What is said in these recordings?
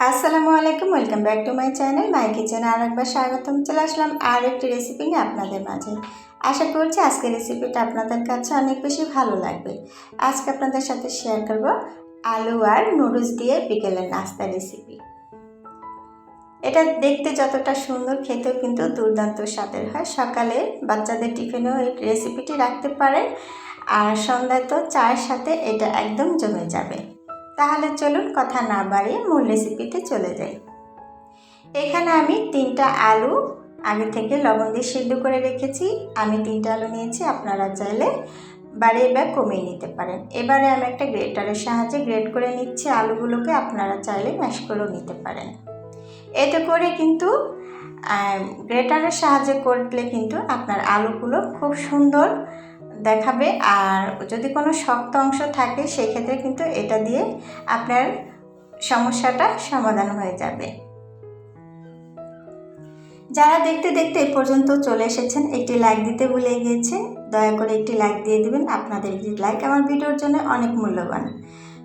আসসালামু আলাইকুম, welcome back to my channel my কিচেনে। আর একবার স্বাগতম, চলে আসলাম আর একটি রেসিপি নিয়ে আপনাদের মাঝে। আশা করছি আজকের রেসিপিটা আপনাদের কাছে অনেক বেশি ভালো লাগবে। আজকে আপনাদের সাথে শেয়ার করব আলু আর নুডলস দিয়ে বিকেলের নাস্তা রেসিপি এটা দেখতে যতটা সুন্দর, খেতেও কিন্তু দুর্দান্ত স্বাদের হয়। সকালে বাচ্চাদের টিফিনেও এই রেসিপিটি রাখতে পারেন। আর সন্ধ্যায় তো চায়ের সাথে এটা একদম জমে যাবে। তাহলে চলুন কথা না বাড়িয়ে মূল রেসিপিতে চলে যাই। এখানে আমি তিনটা আলু, আগে থেকে লবণ দিয়ে সিদ্ধ করে রেখেছি। আমি তিনটা আলু নিয়েছি, আপনারা চাইলে বাড়িয়ে বা কমিয়ে নিতে পারেন। এবারে আমি একটা গ্রেটারের সাহায্যে গ্রেট করে নিচ্ছি আলুগুলোকে, আপনারা চাইলে ম্যাশ করেও নিতে পারেন। এতে করে কিন্তু গ্রেটারের সাহায্যে করলে কিন্তু আপনার আলুগুলো খুব সুন্দর দেখাবে। আর যদি কোনো শক্ত অংশ থাকে, সেক্ষেত্রে কিন্তু এটা দিয়ে আপনার সমস্যাটা সমাধান হয়ে যাবে। যারা দেখতে দেখতে এ পর্যন্ত চলে এসেছেন, একটি লাইক দিতে ভুলে গিয়েছেন, দয়া করে একটি লাইক দিয়ে দিবেন। আপনাদের একটি লাইক আমার ভিডিওর জন্য অনেক মূল্যবান।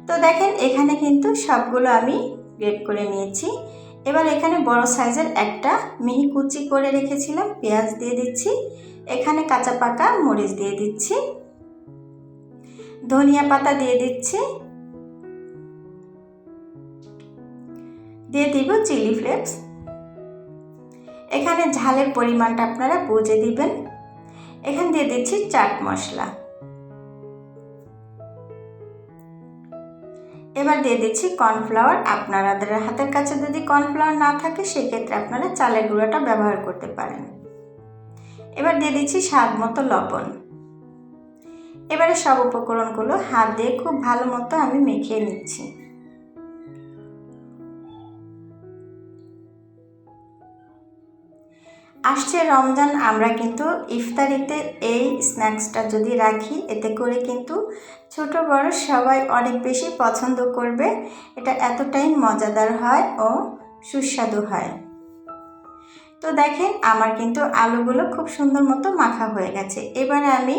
তো দেখেন, এখানে কিন্তু সবগুলো আমি গ্রেড করে নিয়েছি। এবার এখানে বড় সাইজের একটা মিহি কুচি করে রেখেছিলাম, পেঁয়াজ দিয়ে দিচ্ছি। এখানে কাঁচা পাকা মরিচ দিয়ে দিচ্ছি। ধনিয়া পাতা দিয়ে দিচ্ছি। দিয়ে দিব চিলি ফ্লেক্স। এখানে ঝালের পরিমাণটা আপনারা বুঝে দিবেন। এখানে দিয়ে দিচ্ছি চাট মশলা। এবার দিয়ে দিচ্ছি কর্নফ্লাওয়ার। আপনাদের হাতের কাছে যদি কর্নফ্লাওয়ার না থাকে, সেক্ষেত্রে আপনারা চালের গুঁড়োটা ব্যবহার করতে পারেন। এবার দিয়ে দিচ্ছি স্বাদ মতো লবণ। এবারে সব উপকরণগুলো হাত দিয়ে খুব ভালো মতো আমি মেখে নিচ্ছি। আসছে রমজান, আমরা কিন্তু ইফতারিতে এই স্ন্যাক্সটা যদি রাখি, এতে করে কিন্তু ছোট বড় সবাই অনেক বেশি পছন্দ করবে। এটা এতটাই মজাদার হয় ও সুস্বাদু হয়। তো দেখেন, আমার কিন্তু আলুগুলো খুব সুন্দর মতো মাখা হয়ে গেছে। এবারে আমি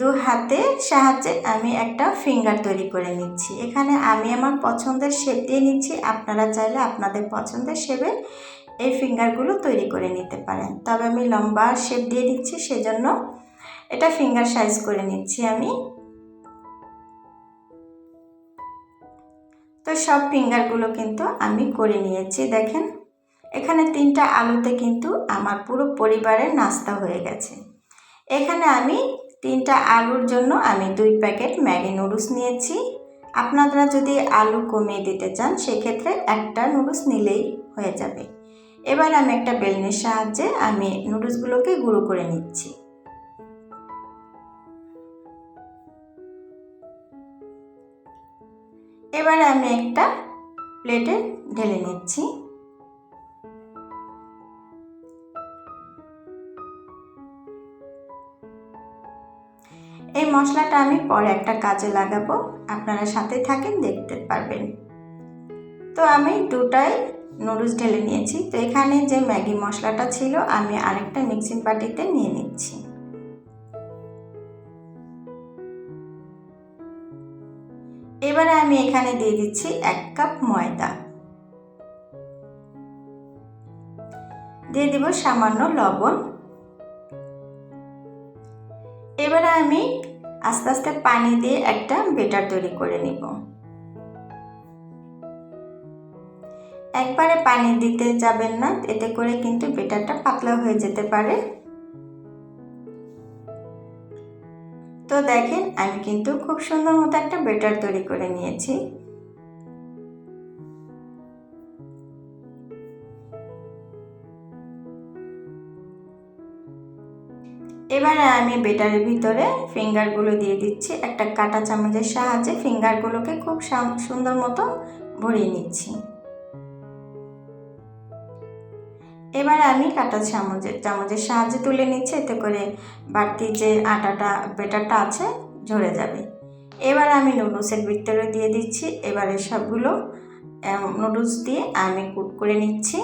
দু হাতে সাহায্যে আমি একটা ফিঙ্গার তৈরি করে নিচ্ছি। এখানে আমি আমার পছন্দের শেপ দিয়ে নিচ্ছি। আপনারা চাইলে আপনাদের পছন্দের শেপে এই ফিঙ্গারগুলো তৈরি করে নিতে পারেন। তবে আমি লম্বা শেপ দিয়ে দিচ্ছি, সেজন্য এটা ফিঙ্গার সাইজ করে নিচ্ছি আমি। তো সব ফিঙ্গারগুলো কিন্তু আমি করে নিয়েছি, দেখেন। এখানে তিনটা আলুতে কিন্তু আমার পুরো পরিবারের নাস্তা হয়ে গেছে। এখানে আমি তিনটা আলুর জন্য আমি দুই প্যাকেট ম্যাগি নুডলস নিয়েছি। আপনারা যদি আলু কমিয়ে দিতে চান, সেক্ষেত্রে একটা নুডলস নিলেই হয়ে যাবে। এবার আমি একটা বেলনের সাহায্যে আমি নুডলসগুলোকে গুঁড়ো করে নিচ্ছি। এবার আমি একটা প্লেটে ঢেলে নিচ্ছি। এই মশলাটা আমি পরে একটা কাজে লাগাবো। আপনারা সাথে থাকেন, দেখতে পারবেন। তো আমি দুটাই নুডলস ঢেলে নিয়েছি। তো এখানে যে ম্যাগি মশলাটা ছিল, আমি আরেকটা মিক্সিং পাটিতে নিয়ে নিচ্ছি। এবারে আমি এখানে দিয়ে দিচ্ছি এক কাপ ময়দা। দিয়ে দিব সামান্য লবণ। এবারে আমি আস্তে আস্তে পানি দিয়ে একটা বেটার তৈরি করে নিব। একবারে পানি দিতে যাবেন না, এতে করে কিন্তু বেটারটা পাতলা হয়ে যেতে পারে। তো দেখেন, আমি কিন্তু খুব সুন্দর মতো একটা বেটার তৈরি করে নিয়েছি। এবারে আমি বেটারের ভিতরে ফিঙ্গারগুলো দিয়ে দিচ্ছি। একটা কাটা চামচের সাহায্যে ফিঙ্গারগুলোকে খুব সুন্দর মতো ভরিয়ে নিচ্ছি। এবারে আমি কাটা চামচের চামচের সাহায্যে তুলে নিচ্ছি, এতে করে বাড়তি যে আটাটা, বেটারটা আছে, ঝরে যাবে। এবার আমি নুডলসের ভিতরে দিয়ে দিচ্ছি। এবারে সবগুলো নুডলস দিয়ে আমি কুট করে নিচ্ছি।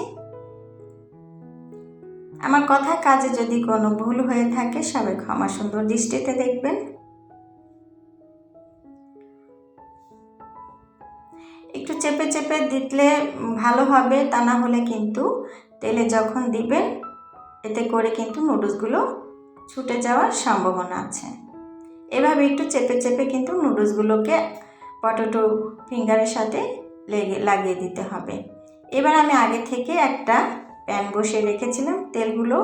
আমার কথা কাজে যদি কোনো ভুল হয়ে থাকে সবাই ক্ষমা সুন্দর দৃষ্টিতে দেখবেন। একটু চেপে চেপে চেপে দিলে ভালো হবে, তা না হলে কিন্তু তেলে যখন দিবেন, এতে করে কিন্তু নুডলসগুলো ছুটে যাওয়ার সম্ভাবনা আছে। এভাবে একটু চেপে চেপে কিন্তু নুডলসগুলোকে পটেটো ফিঙ্গারের সাথে লেগে, লাগিয়ে দিতে হবে। এবার আমি আগে থেকে একটা প্যান বসিয়ে রেখেছিলাম, তেলগুলো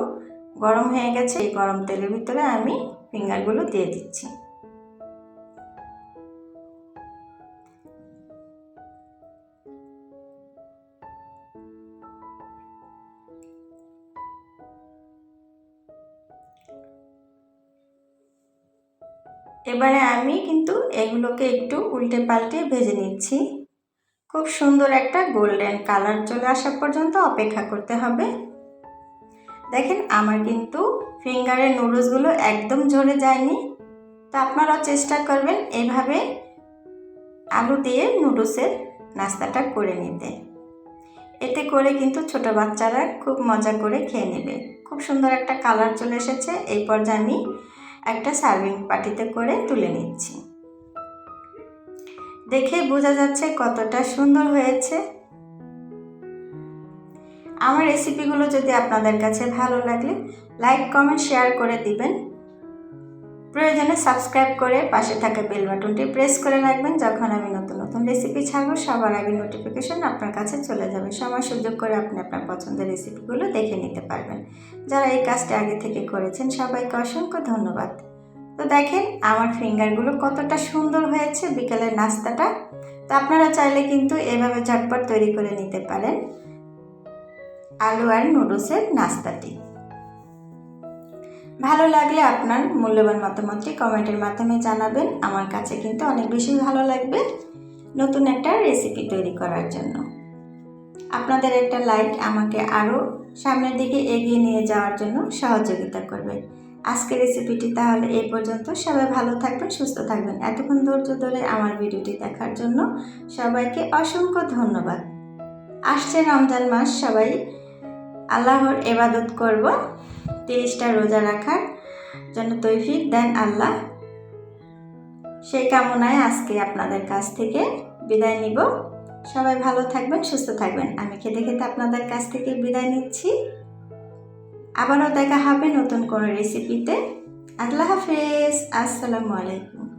গরম হয়ে গেছে। এই গরম তেলের ভিতরে আমি ফিঙ্গারগুলো দিয়ে দিচ্ছি। এবারে আমি কিন্তু এগুলোকে একটু উল্টে পাল্টে ভেজে নিচ্ছি। খুব সুন্দর একটা গোল্ডেন কালার চলে আসা পর্যন্ত অপেক্ষা করতে হবে। দেখেন, আমার কিন্তু ফিঙ্গারের নুডলসগুলো একদম ঝরে যায়নি। তো আপনারাও চেষ্টা করবেন এভাবে আলু দিয়ে নুডলসের নাস্তাটা করে নিতে। এতে করে কিন্তু ছোট বাচ্চারা খুব মজা করে খেয়ে নেবে। খুব সুন্দর একটা কালার চলে এসেছে। এই পর্যায়ে আমি একটা সার্ভিং পাটিতে করে তুলে নিচ্ছি। দেখে বোঝা যাচ্ছে কতটা সুন্দর হয়েছে। আমার রেসিপিগুলো যদি আপনাদের কাছে ভালো লাগলে লাইক কমেন্ট শেয়ার করে দিবেন। প্রয়োজনে সাবস্ক্রাইব করে পাশে থাকা বেল বাটনটি প্রেস করে রাখবেন যখন আমি নতুন নতুন রেসিপি ছাড়বো, সবার আগে নোটিফিকেশন আপনার কাছে চলে যাবে। সময় সুযোগ করে আপনি আপনার পছন্দের রেসিপিগুলো দেখে নিতে পারবেন। যারা এই কাজটা আগে থেকে করেছেন, সবাইকে অসংখ্য ধন্যবাদ। তো দেখেন, আমার ফিঙ্গারগুলো কতটা সুন্দর হয়েছে বিকেলের নাস্তাটা। তো আপনারা চাইলে কিন্তু এভাবে ঝটপট তৈরি করে নিতে পারেন আলু আর নুডলসের নাস্তাটি। ভালো লাগলে আপনার মূল্যবান মতামতটি কমেন্টের মাধ্যমে জানাবেন। আমার কাছে কিন্তু অনেক বেশি ভালো লাগবে নতুন একটা রেসিপি তৈরি করার জন্য। আপনাদের একটা লাইক আমাকে আরও সামনের দিকে এগিয়ে নিয়ে যাওয়ার জন্য সহযোগিতা করবে। আজকের রেসিপিটি তাহলে এই পর্যন্ত। সবাই ভালো থাকবেন, সুস্থ থাকবেন। এতক্ষণ ধৈর্য ধরে আমার ভিডিওটি দেখার জন্য সবাইকে অসংখ্য ধন্যবাদ। আসছে রমজান মাস, সবাই আল্লাহর এবাদত করব। তিরিশটা রোজা রাখার জন্য তৈফিক দেন আল্লাহ। সেই কামনায় আজকে আপনাদের কাছ থেকে বিদায় নিব। সবাই ভালো থাকবেন, সুস্থ থাকবেন। আমি খেতে খেতে আপনাদের কাছ থেকে বিদায় নিচ্ছি। আবারও দেখা হবে নতুন কোনো রেসিপিতে আল্লাহ হাফেজ। আসসালামু আলাইকুম।